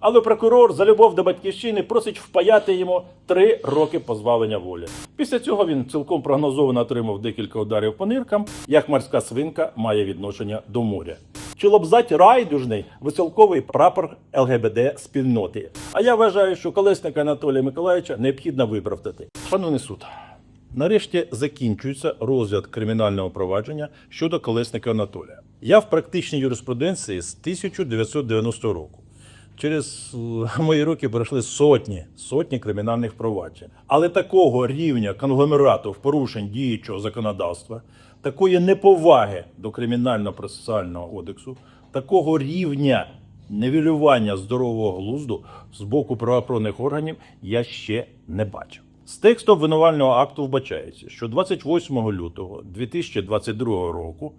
Але прокурор за любов до батьківщини просить впаяти йому три роки позбавлення волі. Після цього він цілком прогнозовано отримав декілька ударів по ниркам, як морська свинка має відношення до моря. Чи лобзать райдужний веселковий прапор ЛГБТ спільноти. А я вважаю, що колесника Анатолія Миколаївича необхідно виправдати. Шановний суд, Нарешті закінчується розгляд кримінального провадження щодо колесника Анатолія. Я в практичній юриспруденції з 1990 року. Через е, мої роки пройшли сотні, сотні кримінальних проваджень. Але такого рівня конгломерату в порушень діючого законодавства, такої неповаги до кримінально-процесуального кодексу, такого рівня невілювання здорового глузду з боку правоохоронних органів я ще не бачив. З тексту обвинувального акту вбачається, що 28 лютого 2022 року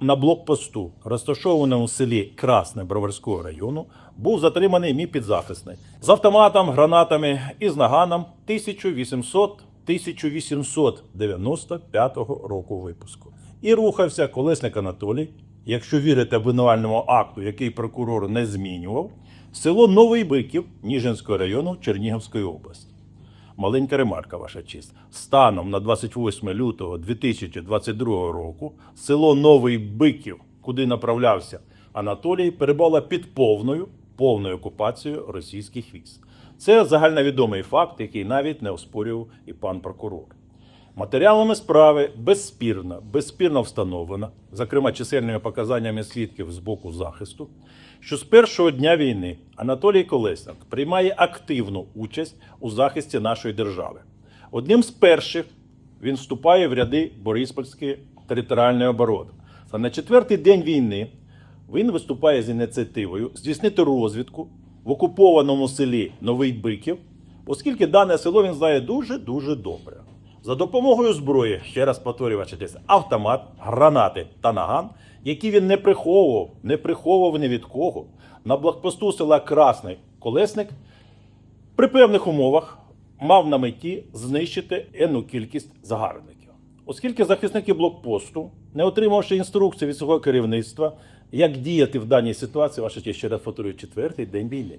на блокпосту, розташованому в селі Красне Броварського району, був затриманий мій підзахисний з автоматом, гранатами і з наганом 1800 1895 року випуску. І рухався колесник Анатолій, якщо вірити обвинувальному акту, який прокурор не змінював, село Новий Биків Ніжинського району Чернігівської області. Маленька ремарка, ваша честь. Станом на 28 лютого 2022 року село Новий Биків, куди направлявся Анатолій, перебувало під повною повною окупацією російських військ. Це загальновідомий факт, який навіть не оспорював і пан прокурор. Матеріалами справи безспірно, безспірно встановлено, зокрема чисельними показаннями свідків з боку захисту, що з першого дня війни Анатолій Колесник приймає активну участь у захисті нашої держави. Одним з перших він вступає в ряди Бориспольської територіальної оборони. Та на четвертий день війни він виступає з ініціативою здійснити розвідку в окупованому селі Новий Биків, оскільки дане село він знає дуже-дуже добре. За допомогою зброї, ще раз повторюю, ваша автомат, гранати та наган, які він не приховував, не приховував ні від кого, на блокпосту села Красний Колесник при певних умовах мав на меті знищити енну кількість загарбників. Оскільки захисники блокпосту, не отримавши інструкції від свого керівництва, як діяти в даній ситуації, ваша ще раз повторюю, четвертий день війни,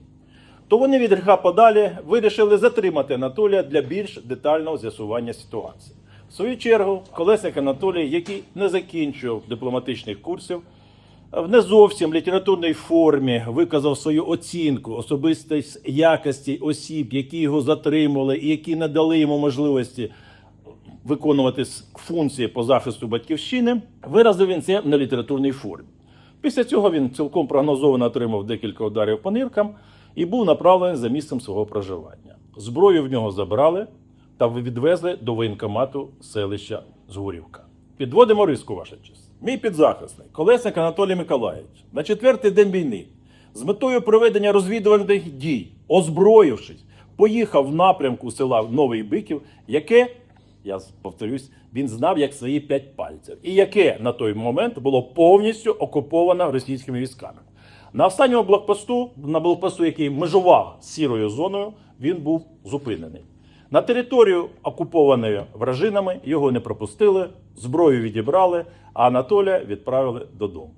то вони від гріха подалі вирішили затримати Анатолія для більш детального з'ясування ситуації. В свою чергу, колесник Анатолій, який не закінчував дипломатичних курсів, в не зовсім літературній формі виказав свою оцінку особистої якості осіб, які його затримували і які не дали йому можливості виконувати функції по захисту батьківщини, виразив він це на літературній формі. Після цього він цілком прогнозовано отримав декілька ударів по ниркам і був направлений за місцем свого проживання. Зброю в нього забрали та відвезли до воєнкомату селища Згурівка. Підводимо риску, ваша честь. Мій підзахисний, колесник Анатолій Миколаївич, на четвертий день війни з метою проведення розвідувальних дій, озброївшись, поїхав в напрямку села Новий Биків, яке, я повторюсь, він знав як свої п'ять пальців, і яке на той момент було повністю окуповано російськими військами. На останньому блокпосту, на блокпосту, який межував з сірою зоною, він був зупинений. На територію, окупованої вражинами, його не пропустили, зброю відібрали, а Анатолія відправили додому.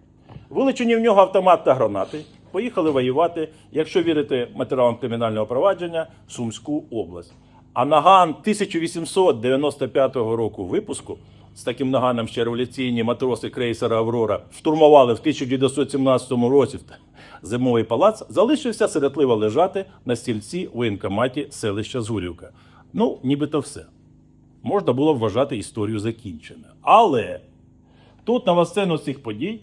Вилучені в нього автомат та гранати, поїхали воювати, якщо вірити матеріалам кримінального провадження, Сумську область. А наган 1895 року випуску з таким наганом ще революційні матроси крейсера Аврора штурмували в 1917 році зимовий палац, залишився сиротливо лежати на стільці у воєнкоматі селища Згурівка. Ну, нібито все. Можна було вважати історію закінченою. Але Тут на сцену цих подій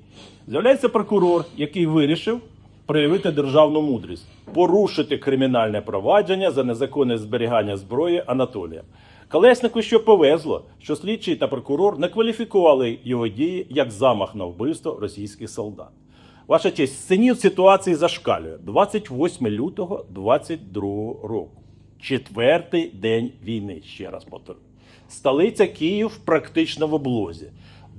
з'являється прокурор, який вирішив проявити державну мудрість, порушити кримінальне провадження за незаконне зберігання зброї Анатолія. Колеснику що повезло, що слідчий та прокурор не кваліфікували його дії як замах на вбивство російських солдат. Ваша честь, сценів ситуації зашкалює 28 лютого 22 року. Четвертий день війни, ще раз повторю. Столиця Київ практично в облозі.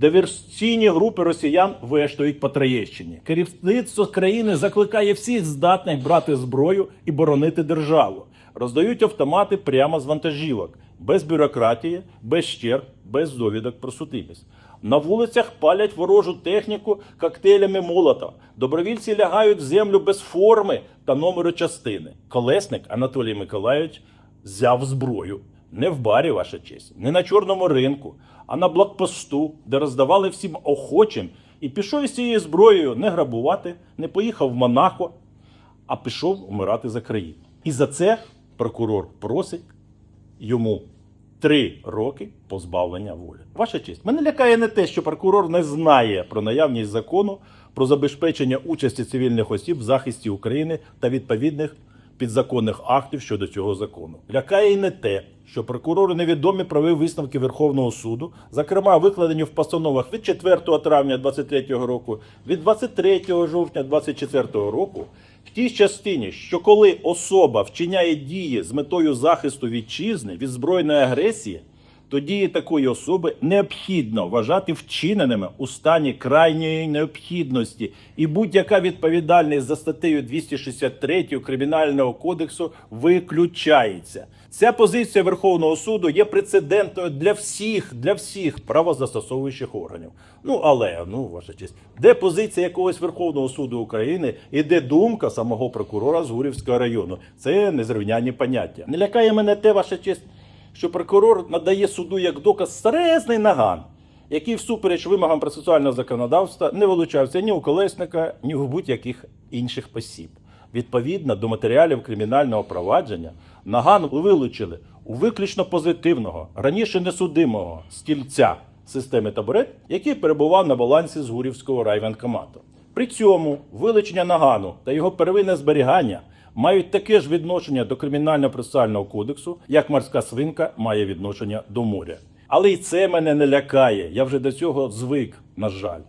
Диверсійні групи росіян вештують по Троєщині. Керівництво країни закликає всіх здатних брати зброю і боронити державу. Роздають автомати прямо з вантажівок, без бюрократії, без черг, без довідок про судимість. На вулицях палять ворожу техніку коктейлями молота. Добровільці лягають в землю без форми та номеру частини. Колесник Анатолій Миколайович взяв зброю. Не в барі, ваша честь, не на чорному ринку, а на блокпосту, де роздавали всім охочим, і пішов із цією зброєю не грабувати, не поїхав в Монако, а пішов умирати за країну. І за це прокурор просить йому три роки позбавлення волі. Ваша честь, мене лякає не те, що прокурор не знає про наявність закону про забезпечення участі цивільних осіб в захисті України та відповідних підзаконних актів щодо цього закону. Лякає і не те, що прокурори невідомі праві висновки Верховного суду, зокрема викладені в постановах від 4 травня 2023 року, від 23 жовтня 2024 року, в тій частині, що коли особа вчиняє дії з метою захисту вітчизни від збройної агресії, то дії такої особи необхідно вважати вчиненими у стані крайньої необхідності, і будь-яка відповідальність за статтею 263 Кримінального кодексу виключається. Ця позиція Верховного суду є прецедентною для всіх, для всіх правозастосовуючих органів. Ну але ну ваша честь, де позиція якогось Верховного суду України і де думка самого прокурора з Гурівського району? Це незрівнянні поняття. Не лякає мене те, ваша честь що прокурор надає суду як доказ старезний наган, який всупереч вимогам процесуального законодавства не вилучався ні у колесника, ні у будь-яких інших осіб. Відповідно до матеріалів кримінального провадження, наган вилучили у виключно позитивного, раніше несудимого стільця системи табурет, який перебував на балансі з Гурівського райвенкомату. При цьому вилучення нагану та його первинне зберігання мають таке ж відношення до кримінального процесуального кодексу, як морська свинка має відношення до моря. Але й це мене не лякає. Я вже до цього звик, на жаль.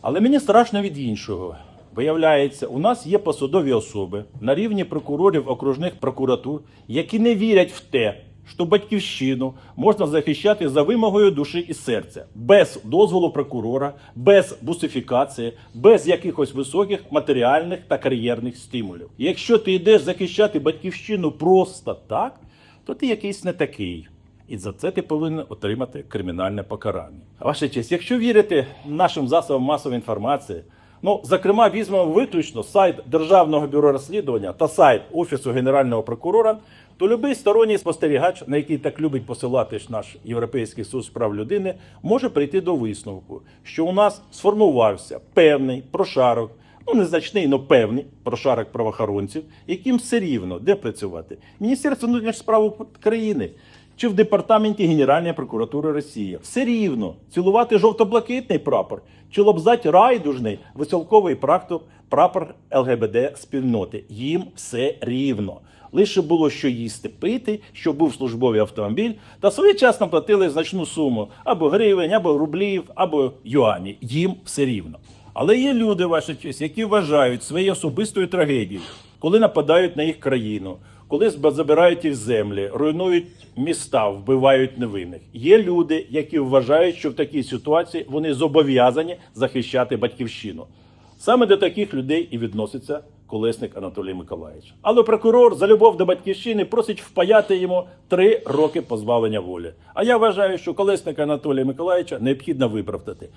Але мені страшно від іншого. Виявляється, у нас є посадові особи на рівні прокурорів окружних прокуратур, які не вірять в те, що батьківщину можна захищати за вимогою душі і серця, без дозволу прокурора, без бусифікації, без якихось високих матеріальних та кар'єрних стимулів. Якщо ти йдеш захищати батьківщину просто так, то ти якийсь не такий. І за це ти повинен отримати кримінальне покарання. Ваша честь, якщо вірити нашим засобам масової інформації, ну зокрема, візьмемо виключно сайт Державного бюро розслідування та сайт Офісу Генерального прокурора, то любий сторонній спостерігач, на який так любить посилатись наш Європейський суд з прав людини, може прийти до висновку, що у нас сформувався певний прошарок ну незначний, але певний прошарок правоохоронців, яким все рівно де працювати. Міністерство внутрішніх справ країни чи в департаменті Генеральної прокуратури Росії. Все рівно цілувати жовто-блакитний прапор чи лобзати райдужний веселковий прапор, прапор ЛГБД спільноти. Їм все рівно. Лише було що їсти пити, що був службовий автомобіль, та своєчасно платили значну суму або гривень, або рублів, або юані. Їм все рівно. Але є люди, ваша честь, які вважають своєю особистою трагедією, коли нападають на їх країну, коли забирають їх землі, руйнують міста, вбивають невинних. Є люди, які вважають, що в такій ситуації вони зобов'язані захищати батьківщину. Саме до таких людей і відноситься колесник Анатолій Миколаївич. Але прокурор за любов до батьківщини просить впаяти йому три роки позбавлення волі. А я вважаю, що колесника Анатолія Миколаївича необхідно виправдати.